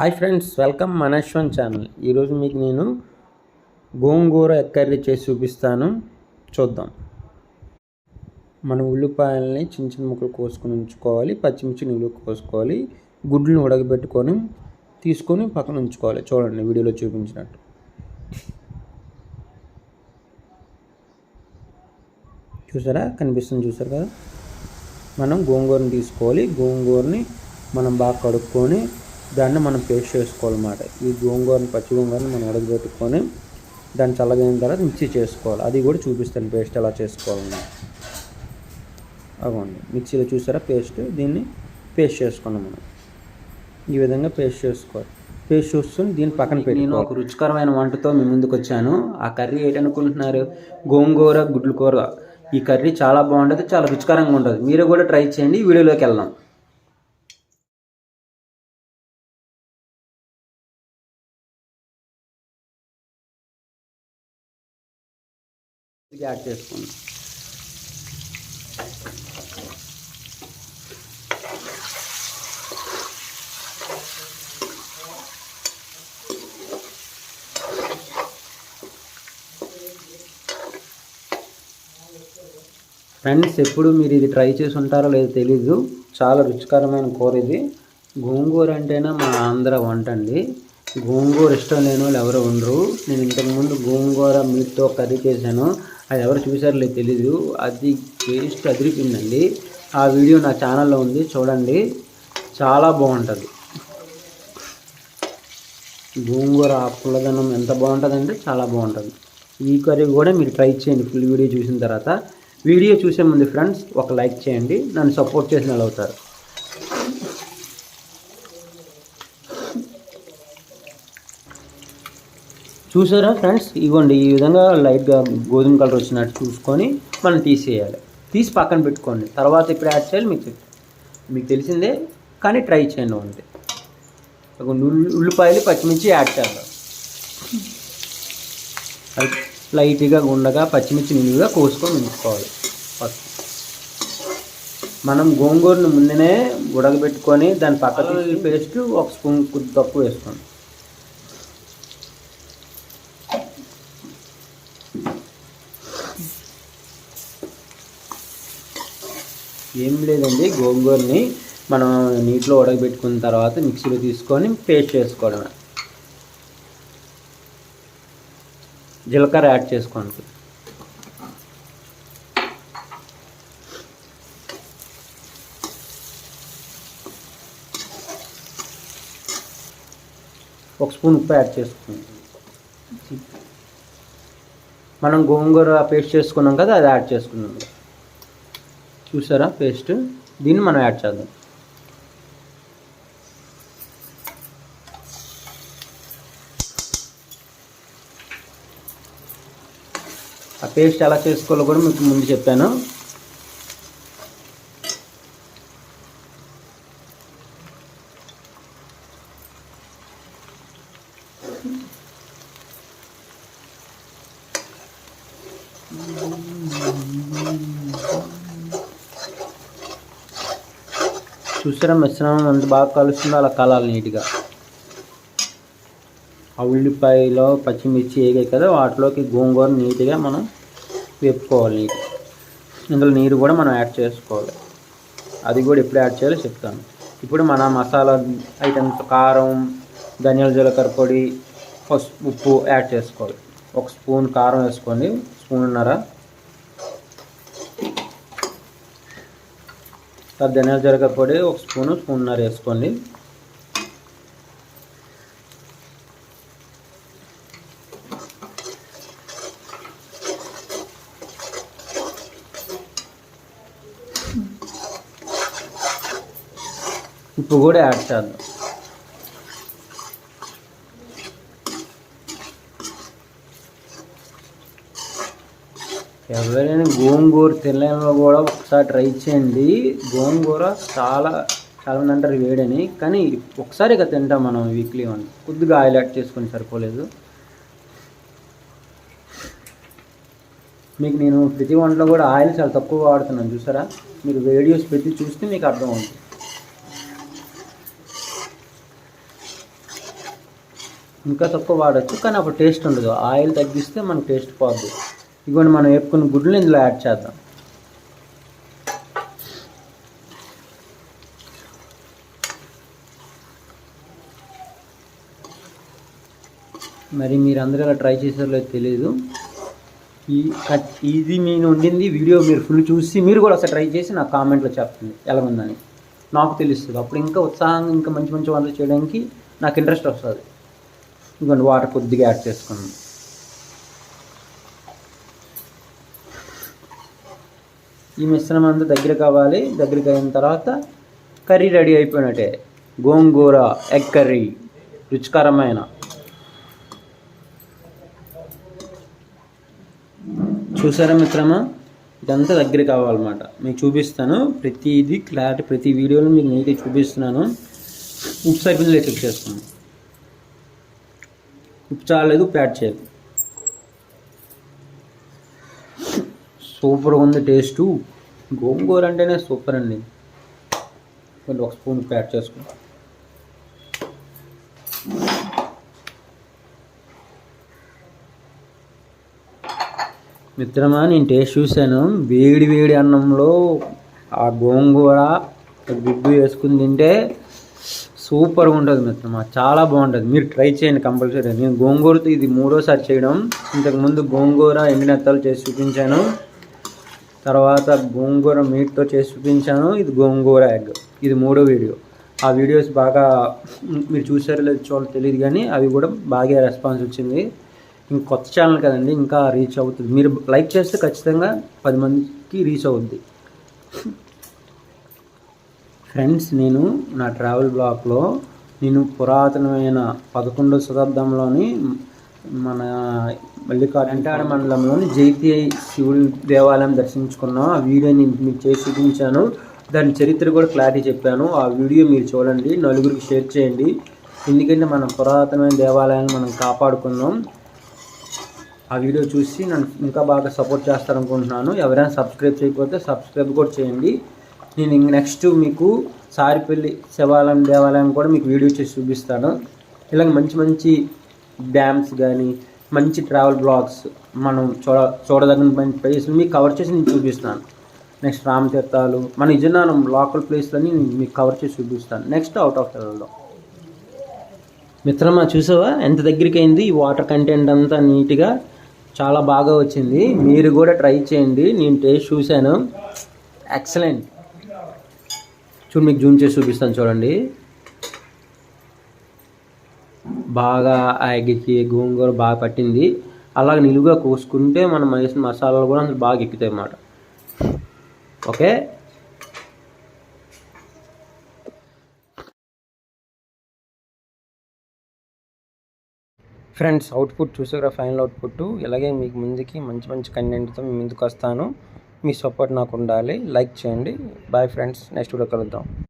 Hi friends welcome Manaswan channel. ఈరోజు మీకు నేను గోంగూర ఎగ్ కర్రీ చేసి చూపిస్తాను. చూద్దాం. మన ఉల్లిపాయలని చిన్న చిన్న ముక్కలు కోసుకొని ఉంచుకోవాలి. పచ్చిమిర్చి నీళ్ళు కోసుకోవాలి. గుడ్లను ఉడకబెట్టుకొని తీసుకొని పక్కన ఉంచుకోవాలి. చూడండి వీడియోలో చూపించినట్టు. చూసారా? కనిపిస్తుంది చూసారు కదా? మనం గోంగూరని తీసుకోవాలి. గోంగూరని మనం బాగా కడుక్కొని దాన్ని మనం పేస్ట్ చేసుకోవాలన్నమాట. ఈ గోంగూరని పచ్చి గోంగూరని మనం ఉడకబెట్టుకొని దాన్ని చల్లగైన తర్వాత మిక్సీ చేసుకోవాలి. అది కూడా చూపిస్తాను పేస్ట్ ఎలా చేసుకోవాలని అవ్వండి మిక్సీలో చూసారా పేస్ట్? దీన్ని పేస్ట్ చేసుకున్నాం మనం. ఈ విధంగా పేస్ట్ చేసుకోవాలి. పేస్ట్ చూసుకొని దీన్ని పక్కన పెట్టి నేను ఒక రుచికరమైన వంటతో మీ ముందుకు వచ్చాను. ఆ కర్రీ ఏంటనుకుంటున్నారు గోంగూర గుడ్ల కూర. ఈ కర్రీ చాలా బాగుంటుంది చాలా రుచికరంగా ఉంటుంది. మీరు కూడా ట్రై చేయండి. ఈ వీడియోలోకి వెళ్దాం. యాడ్ చేసుకుందాం ఫ్రెండ్స్ ఎప్పుడు మీరు ఇది ట్రై చేసి ఉంటారో లేదో తెలీదు. చాలా రుచికరమైన కూర ఇది. గోంగూర అంటేనే మా ఆంధ్ర వంట అండి. గోంగూర ఇష్టం లేని వాళ్ళు ఎవరు ఉండరు. నేను ఇంతకుముందు గోంగూర మీట్తో కర్రీ చేశాను. అది ఎవరు చూసారో లేదు తెలీదు. అది టేస్ట్ అదిరిపోయిందండి. ఆ వీడియో నా ఛానల్లో ఉంది చూడండి. చాలా బాగుంటుంది. గోంగూర పుల్లదనం ఎంత బాగుంటుందంటే చాలా బాగుంటుంది. ఈ కర్రీ కూడా మీరు ట్రై చేయండి ఫుల్ వీడియో చూసిన తర్వాత. వీడియో చూసే ముందు ఫ్రెండ్స్ ఒక లైక్ చేయండి. నన్ను సపోర్ట్ చేసిన వాళ్ళు అవుతారు. చూసారా ఫ్రెండ్స్? ఇవ్వండి ఈ విధంగా లైట్గా గోధుమ కలర్ వచ్చినట్టు చూసుకొని మనం తీసేయాలి. తీసి పక్కన పెట్టుకోండి. తర్వాత ఇప్పుడు యాడ్ చేయాలి మీకు మీకు తెలిసిందే కానీ ట్రై చేయండి అంతే ఉల్లిపాయలు పచ్చిమిర్చి యాడ్ చేద్దాం. లైట్గా గుండగా పచ్చిమిర్చి నిలువుగా కోసుకొని ఉంచుకోవాలి. ఫస్ట్. మనం గోంగూరను ముందునే ఉడకబెట్టుకొని దాని పక్కన పేస్ట్ ఒక స్పూన్ కొద్ది తక్కువ వేసుకోండి. ఏం లేదండి గోంగూరని మనం నీటిలో ఉడకబెట్టుకున్న తర్వాత మిక్సీలో తీసుకొని పేస్ట్ చేసుకోవడమే. జీలకర్ర యాడ్ చేసుకోండి. ఒక స్పూన్ ఉప్పు యాడ్ చేసుకోండి. మనం గోంగూర పేస్ట్ చేసుకున్నాం కదా అది యాడ్ చేసుకున్నాం. చూసారా? పేస్ట్. దీన్ని మనం యాడ్ చేద్దాం. ఆ పేస్ట్ ఎలా చేసుకోవాలో కూడా మీకు ముందు చెప్పాను. చూసారా మిశ్రమం ఎంత బాగా కలుస్తుందో. అలా కలాలి నీట్గా. ఆ ఉల్లిపాయలో పచ్చిమిర్చి వేగాయి కదా వాటిలోకి గోంగూర నీట్గా మనం వేపుకోవాలి నీట్గా. ఇందులో నీరు కూడా మనం యాడ్ చేసుకోవాలి. అది కూడా ఎప్పుడు యాడ్ చేయాలో చెప్తాను. ఇప్పుడు మన మసాలా ఐటమ్స్ కారం ధనియాల జీలకర్ర పొడి పసుపు ఉప్పు యాడ్ చేసుకోవాలి. ఒక స్పూన్ కారం వేసుకోండి. స్పూన్నర తర్వాత ధనియాల జీలకర్ర పొడి ఒక స్పూను స్పూన్నర వేసుకోండి. ఉప్పు కూడా యాడ్ చేద్దాం. ఎవరైనా గోంగూర తినలేని కూడా ఒకసారి ట్రై చేయండి. గోంగూర చాలా చాలా మంది అంటారు వేడని కానీ ఒకసారి ఇక తింటాం మనం వీక్లీ వన్ కొద్దిగా ఆయిల్ యాడ్ చేసుకొని సరిపోలేదు. మీకు నేను ప్రతి వంటలో కూడా ఆయిల్ చాలా తక్కువ వాడుతున్నాను చూసారా? మీరు వీడియోస్ పెట్టి చూస్తే మీకు అర్థం అవుతుంది ఇంకా తక్కువ వాడచ్చు కానీ అప్పుడు టేస్ట్ ఉండదు. ఆయిల్ తగ్గిస్తే మనకు టేస్ట్ పోద్ది. ఇదిగోండి మనం వేపుకున్న గుడ్లు ఇందులో యాడ్ చేద్దాం. మరి మీరు అందరూ ఇలా ట్రై చేసారో లేదో తెలియదు ఈ కట్ ఇది నేను వండింది వీడియో మీరు ఫుల్ చూసి మీరు కూడా ఒకసారి ట్రై చేసి నాకు కామెంట్లో చెప్పండి ఎలా ఉందని. నాకు తెలుస్తుంది. అప్పుడు ఇంకా ఉత్సాహంగా ఇంకా మంచి మంచి వంటలు చేయడానికి నాకు ఇంట్రెస్ట్ వస్తుంది. ఇంకొంచెం వాటర్ కొద్దిగా యాడ్ చేసుకున్నాను. ఈ మిశ్రమం అంతా దగ్గర కావాలి. దగ్గరికి అయిన తర్వాత కర్రీ రెడీ అయిపోయినట్టే. గోంగూర ఎగ్ కర్రీ రుచికరమైన. చూసారా మిత్రమా ఇదంతా దగ్గర కావాలన్నమాట. మీకు చూపిస్తాను. ప్రతిదీ క్లారిటీ ప్రతి వీడియోలో మీకు నీట్గా చూపిస్తున్నాను. ఉప్పు సరిపోయిందో చెక్ చేస్తాను. ఉప్పు చాలేదు ఉప్పు యాడ్ చేయాలి సూపర్గా ఉంది టేస్టు. గోంగూర అంటేనే సూపర్ అండి. కొంచెం ఒక స్పూన్ యాడ్ చేసుకో మిత్రమా నేను టేస్ట్ చూశాను. వేడి వేడి అన్నంలో ఆ గోంగూర గుడ్డు వేసుకుని తింటే సూపర్గా ఉంటుంది మిత్రమా. చాలా బాగుంటుంది. మీరు ట్రై చేయండి కంపల్సరీ. నేను గోంగూరతో ఇది మూడోసారి చేయడం. ఇంతకుముందు గోంగూర ఎండినెత్తలు చేసి చూపించాను. తర్వాత గోంగూర మీట్తో చేసి చూపించాను. ఇది గోంగూర ఎగ్. ఇది మూడో వీడియో. ఆ వీడియోస్ బాగా మీరు చూసారో లేదు చూడాలి తెలియదు కానీ అవి కూడా బాగా రెస్పాన్స్ వచ్చింది. ఇంక కొత్త ఛానల్ కదండి ఇంకా రీచ్ అవుతుంది. మీరు లైక్ చేస్తే ఖచ్చితంగా పది మందికి రీచ్ అవుద్ది. ఫ్రెండ్స్ నేను నా ట్రావెల్ బ్లాక్లో నేను పురాతనమైన పదకొండవ శతాబ్దంలోని మన మల్లికార్జున మండలంలోని జైతి శివుడి దేవాలయం దర్శించుకున్నాం ఆ వీడియోని మీకు చేసి చూపించాను. దాని చరిత్ర కూడా క్లారిటీ చెప్పాను. ఆ వీడియో మీరు చూడండి నలుగురికి షేర్ చేయండి. ఎందుకంటే మన పురాతనమైన దేవాలయాన్ని మనం కాపాడుకున్నాం. ఆ వీడియో చూసి నన్ను ఇంకా బాగా సపోర్ట్ చేస్తారనుకుంటున్నాను. ఎవరైనా సబ్స్క్రైబ్ చేయకపోతే సబ్స్క్రైబ్ కూడా చేయండి. నేను ఇంక నెక్స్ట్ మీకు సారిపల్లి శివాలయం దేవాలయం కూడా మీకు వీడియో చేసి చూపిస్తాను. ఇలాగ మంచి మంచి డ్యామ్స్ కానీ మంచి ట్రావెల్ బ్లాగ్స్ మనం చూడ చూడదగిన ప్లేస్లు మీకు కవర్ చేసి నేను చూపిస్తాను. నెక్స్ట్ రామతీర్థాలు మన విజయనగరం లోకల్ ప్లేస్లని నేను మీకు కవర్ చేసి చూపిస్తాను. నెక్స్ట్ అవుట్ ఆఫ్ వెళ్దాం మిత్రమా చూసావా? ఎంత దగ్గరికి అయింది ఈ వాటర్ కంటెంట్ అంతా నీట్గా చాలా బాగా వచ్చింది. మీరు కూడా ట్రై చేయండి. నేను టేస్ట్ చూశాను. ఎక్సలెంట్ చూడు మీకు జూమ్ చేసి చూపిస్తాను చూడండి. బాగా ఆ గోంగూర బాగా పట్టింది. అలాగ నిలువుగా కోసుకుంటే మనం వేసిన మసాలాలు కూడా అంత బాగా ఎక్కుతాయి అన్నమాట. ఓకే? ఫ్రెండ్స్ అవుట్పుట్ చూసారా ఫైనల్ అవుట్పుట్. ఇలాగే మీకు ముందుకి మంచి మంచి కంటెంట్తో మీ ముందుకు వస్తాను. మీ సపోర్ట్ నాకు ఉండాలి. లైక్ చేయండి. Bye friends. నెక్స్ట్ వీడియో కలుద్దాం.